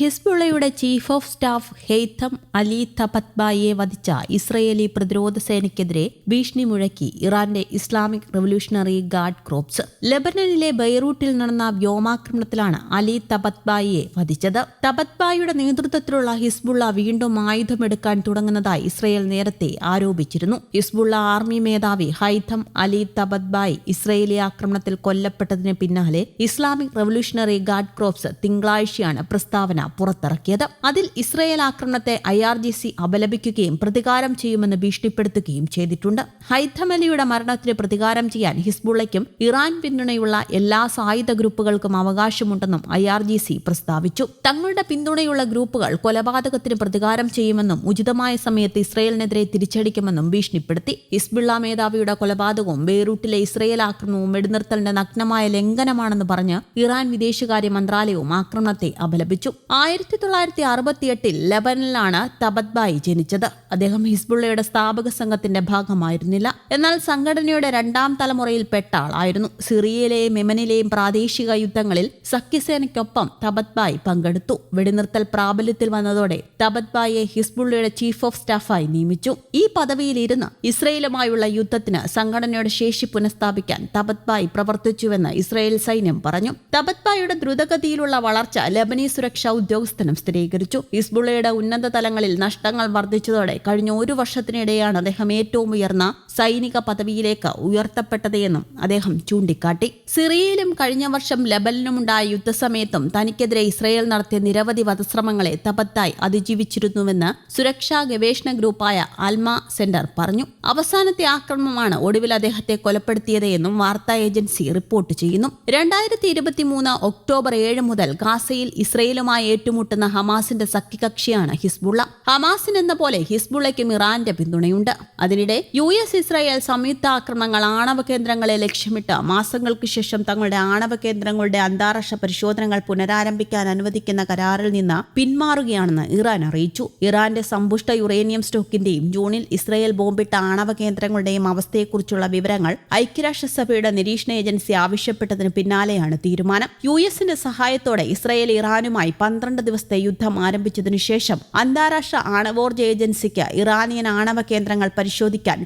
ഹിസ്ബുള്ളയുടെ chief of staff Haitham Ali തപത്ബായിയെ വധിച്ച Israeli പ്രതിരോധ സേനയ്ക്കെതിരെ ഭീഷണി മുഴക്കി ഇറാന്റെ ഇസ്ലാമിക് റവല്യൂഷണറി ഗാർഡ് ക്രോപ്സ്. ലെബനനിലെ ബൈറൂട്ടിൽ നടന്ന വ്യോമാക്രമണത്തിലാണ് അലി തപത്ബായിയെ വധിച്ചത്. തപത്ബായിയുടെ നേതൃത്വത്തിലുള്ള ഹിസ്ബുള്ള വീണ്ടും ആയുധമെടുക്കാൻ തുടങ്ങുന്നതായി ഇസ്രയേൽ നേരത്തെ ആരോപിച്ചിരുന്നു. ഹിസ്ബുള്ള ആർമി മേധാവി ഹൈഥം അലി തപത്ബായി ഇസ്രയേലി ആക്രമണത്തിൽ കൊല്ലപ്പെട്ടതിന് പിന്നാലെ ഇസ്ലാമിക് റവല്യൂഷണറി ഗാർഡ് ക്രോപ്സ് തിങ്കളാഴ്ചയാണ് പ്രസ്താവന പുറത്തിറക്കിയത്. അതിൽ ഇസ്രയേൽ ആക്രമണത്തെ ഐ ആർ ജി സി അപലപിക്കുകയും പ്രതികാരം ചെയ്യുമെന്ന് ഭീഷണിപ്പെടുത്തുകയും ചെയ്തിട്ടുണ്ട്. ഹൈദമലിയുടെ മരണത്തിന് പ്രതികാരം ചെയ്യാൻ ഹിസ്ബുള്ളയ്ക്കും ഇറാൻ പിന്തുണയുള്ള എല്ലാ സായുധ ഗ്രൂപ്പുകൾക്കും അവകാശമുണ്ടെന്നും ഐ ആർ ജി സി പ്രസ്താവിച്ചു. തങ്ങളുടെ പിന്തുണയുള്ള ഗ്രൂപ്പുകൾ കൊലപാതകത്തിന് പ്രതികാരം ചെയ്യുമെന്നും ഉചിതമായ സമയത്ത് ഇസ്രയേലിനെതിരെ തിരിച്ചടിക്കുമെന്നും ഭീഷണിപ്പെടുത്തി. ഹിസ്ബുള്ള മേധാവിയുടെ കൊലപാതകവും ബെയ്റൂട്ടിലെ ഇസ്രയേൽ ആക്രമണവും വെടിനിർത്തലിന്റെ നഗ്നമായ ലംഘനമാണെന്ന് പറഞ്ഞ് ഇറാൻ വിദേശകാര്യ മന്ത്രാലയവും ആക്രമണത്തെ അപലപിച്ചു. ആയിരത്തി തൊള്ളായിരത്തി അറുപത്തിയെട്ടിൽ ലബനിലാണ് തബത്ബായി ജനിച്ചത്. അദ്ദേഹം ഹിസ്ബുള്ളയുടെ സ്ഥാപക സംഘത്തിന്റെ ഭാഗമായിരുന്നില്ല. എന്നാൽ സംഘടനയുടെ രണ്ടാം തലമുറയിൽ പെട്ട ആളായിരുന്നു സിറിയയിലെയും യമനിലെയും പ്രാദേശിക യുദ്ധങ്ങളിൽ സഖ്യസേനയ്ക്കൊപ്പം തബത്ബായി പങ്കെടുത്തു. വെടിനിർത്തൽ പ്രാബല്യത്തിൽ വന്നതോടെ തബത്ബായിയെ ഹിസ്ബുള്ളയുടെ ചീഫ് ഓഫ് സ്റ്റാഫായി നിയമിച്ചു. ഈ പദവിയിൽ ഇരുന്ന് ഇസ്രയേലുമായുള്ള യുദ്ധത്തിന് സംഘടനയുടെ ശേഷി പുനഃസ്ഥാപിക്കാൻ തബത്ബായി പ്രവർത്തിച്ചുവെന്ന് ഇസ്രയേൽ സൈന്യം പറഞ്ഞു. തബത്ബായിയുടെ ദ്രുതഗതിയിലുള്ള വളർച്ച ലബനീസ് സുരക്ഷാ ഉദ്യോഗസ്ഥനും സ്ഥിരീകരിച്ചു. ഹിസ്ബുള്ളയുടെ ഉന്നത തലങ്ങളിൽ നഷ്ടങ്ങൾ വർദ്ധിച്ചതോടെ കഴിഞ്ഞ ഒരു വർഷത്തിനിടെയാണ് അദ്ദേഹം ഏറ്റവും ഉയർന്ന സൈനിക പദവിയിലേക്ക് ഉയർത്തപ്പെട്ടതെന്നും അദ്ദേഹം ചൂണ്ടിക്കാട്ടി. സിറിയയിലും കഴിഞ്ഞ വർഷം ലബലിനുമുണ്ടായ യുദ്ധസമയത്തും തനിക്കെതിരെ ഇസ്രയേൽ നടത്തിയ നിരവധി വധശ്രമങ്ങളെ തപത്തായി അതിജീവിച്ചിരുന്നുവെന്ന് സുരക്ഷാ ഗവേഷണ ഗ്രൂപ്പായ ആൽമ സെന്റർ പറഞ്ഞു. അവസാനത്തെ ആക്രമണമാണ് ഒടുവിൽ അദ്ദേഹത്തെ കൊലപ്പെടുത്തിയത് എന്നും വാർത്താ ഏജൻസി റിപ്പോർട്ട് ചെയ്യുന്നു. രണ്ടായിരത്തി ഇരുപത്തിമൂന്ന് ഒക്ടോബർ ഏഴ് മുതൽ ഗാസയിൽ ഇസ്രയേലുമായി ഏറ്റുമുട്ടുന്ന ഹമാസിന്റെ സഖ്യകക്ഷിയാണ് ഹിസ്ബുള്ള. ഹമാസിനെന്ന പോലെ ഹിസ്ബുള്ളയ്ക്കും ഇറാന്റെ പിന്തുണയുണ്ട്. അതിനിടെ യു എസ് ഇസ്രായേൽ സംയുക്ത ആക്രമണങ്ങൾ ആണവ കേന്ദ്രങ്ങളെ ലക്ഷ്യമിട്ട് മാസങ്ങൾക്ക് ശേഷം തങ്ങളുടെ ആണവ കേന്ദ്രങ്ങളുടെ അന്താരാഷ്ട്ര പരിശോധനകൾ പുനരാരംഭിക്കാൻ അനുവദിക്കുന്ന കരാറിൽ നിന്ന് പിന്മാറുകയാണെന്ന് ഇറാൻ അറിയിച്ചു. ഇറാന്റെ സമ്പുഷ്ട യുറേനിയം സ്റ്റോക്കിന്റെയും ജൂണിൽ ഇസ്രായേൽ ബോംബിട്ട ആണവ കേന്ദ്രങ്ങളുടെയും അവസ്ഥയെക്കുറിച്ചുള്ള വിവരങ്ങൾ ഐക്യരാഷ്ട്രസഭയുടെ നിരീക്ഷണ ഏജൻസി ആവശ്യപ്പെട്ടതിന് പിന്നാലെയാണ് തീരുമാനം. യു എസിന്റെ സഹായത്തോടെ ഇസ്രായേൽ ഇറാനുമായി പന്ത്രണ്ട് ദിവസത്തെ യുദ്ധം ആരംഭിച്ചതിനു ശേഷം അന്താരാഷ്ട്ര ആണവോർജ ഏജൻസിക്ക് ഇറാനിയൻ ആണവ കേന്ദ്രങ്ങൾ പരിശോധിക്കാൻ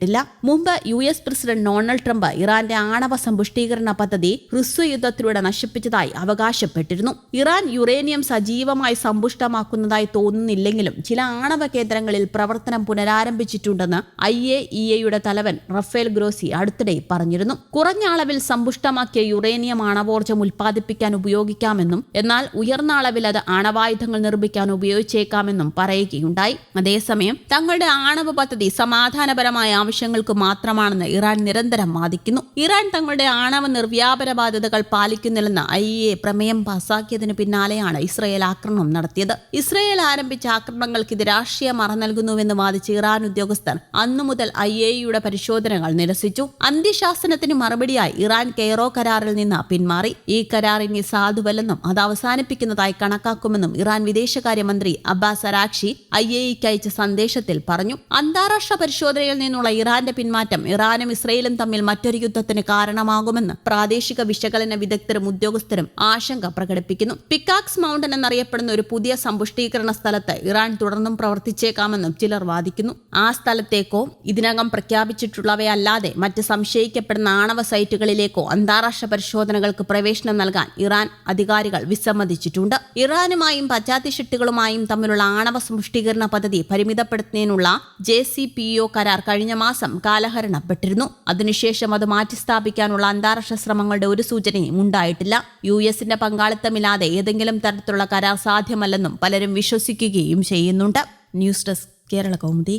കഴിഞ്ഞിട്ടില്ല മുമ്പ് U S President Donald Trump ഇറാന്റെ ആണവ സമ്പുഷ്ടീകരണ പദ്ധതി ഹ്രസ്വ യുദ്ധത്തിലൂടെ നശിപ്പിച്ചതായി അവകാശപ്പെട്ടിരുന്നു. ഇറാൻ യുറേനിയം സജീവമായി സമ്പുഷ്ടമാക്കുന്നതായി തോന്നുന്നില്ലെങ്കിലും ചില ആണവ കേന്ദ്രങ്ങളിൽ പ്രവർത്തനം പുനരാരംഭിച്ചിട്ടുണ്ടെന്ന് ഐ എ ഇ എയുടെ തലവൻ റഫേൽ ഗ്രോസി അടുത്തിടെ പറഞ്ഞിരുന്നു. കുറഞ്ഞ അളവിൽ സമ്പുഷ്ടമാക്കിയ യുറേനിയം ആണവോർജം ഉൽപ്പാദിപ്പിക്കാൻ ഉപയോഗിക്കാമെന്നും എന്നാൽ ഉയർന്ന അളവിൽ അത് ആണവായുധങ്ങൾ നിർമ്മിക്കാൻ ഉപയോഗിച്ചേക്കാമെന്നും പറയുകയുണ്ടായി. അതേസമയം തങ്ങളുടെ ആണവ പദ്ധതി സമാധാനപരമായ ആവശ്യങ്ങൾക്ക് മാത്രമാണെന്ന് ഇറാൻ നിരന്തരം വാദിക്കുന്നു. ഇറാൻ തങ്ങളുടെ ആണവ നിർവ്യാപന ബാധ്യതകൾ പാലിക്കുന്നില്ലെന്ന് ഐ എ പ്രമേയം പാസാക്കിയതിന് പിന്നാലെയാണ് ഇസ്രയേൽ ആക്രമണം നടത്തിയത്. ഇസ്രയേൽ ആരംഭിച്ച ആക്രമണങ്ങൾക്ക് ഇത് രാഷ്ട്രീയ മറ നൽകുന്നുവെന്ന് വാദിച്ച് ഇറാൻ ഉദ്യോഗസ്ഥർ അന്നു മുതൽ ഐ എയുടെ പരിശോധനകൾ നിരസിച്ചു. അന്ത്യശാസനത്തിന് മറുപടിയായി ഇറാൻ കെയറോ കരാറിൽ നിന്ന് പിന്മാറി. ഈ കരാർ ഇനി സാധുവല്ലെന്നും അത് അവസാനിപ്പിക്കുന്നതായി കണക്കാക്കുമെന്നും ഇറാൻ വിദേശകാര്യമന്ത്രി അബ്ബാസ് അരാക്ഷി ഐ എക്ക് അയച്ച സന്ദേശത്തിൽ പറഞ്ഞു. അന്താരാഷ്ട്ര പരിശോധനയിൽ നിന്നുള്ള ഇറാന്റെ പിന്മാറ്റം ഇറാനും ഇസ്രയേലും തമ്മിൽ മറ്റൊരു യുദ്ധത്തിന് കാരണമാകുമെന്ന് പ്രാദേശിക വിശകലന വിദഗ്ധരും ഉദ്യോഗസ്ഥരും ആശങ്ക പ്രകടിപ്പിക്കുന്നു. പിക്കാക്സ് മൗണ്ടൻ എന്നറിയപ്പെടുന്ന ഒരു പുതിയ സമ്പുഷ്ടീകരണ സ്ഥലത്ത് ഇറാൻ തുടർന്നും പ്രവർത്തിച്ചേക്കാമെന്നും ചിലർ വാദിക്കുന്നു. ആ സ്ഥലത്തേക്കോ ഇതിനകം പ്രഖ്യാപിച്ചിട്ടുള്ളവയല്ലാതെ മറ്റ് സംശയിക്കപ്പെടുന്ന ആണവ സൈറ്റുകളിലേക്കോ അന്താരാഷ്ട്ര പരിശോധനകൾക്ക് പ്രവേശനം നൽകാൻ ഇറാൻ അധികാരികൾ വിസമ്മതിച്ചിട്ടുണ്ട്. ഇറാനുമായും പശ്ചാത്തലമായും തമ്മിലുള്ള ആണവ സമ്പുഷ്ടീകരണ പദ്ധതി പരിമിതപ്പെടുത്തുന്നതിനുള്ള ജെ സി പി ഒ കരാർ കഴിഞ്ഞ മാസം കാലഹരണപ്പെട്ടിരുന്നു. അതിനുശേഷം അത് മാറ്റിസ്ഥാപിക്കാനുള്ള അന്താരാഷ്ട്ര ശ്രമങ്ങളുടെ ഒരു സൂചനയും ഉണ്ടായിട്ടില്ല. യു എസിന്റെ പങ്കാളിത്തമില്ലാതെ ഏതെങ്കിലും തരത്തിലുള്ള കരാർ സാധ്യമല്ലെന്നും പലരും വിശ്വസിക്കുകയും ചെയ്യുന്നുണ്ട്. News desk Kerala Kaumudi.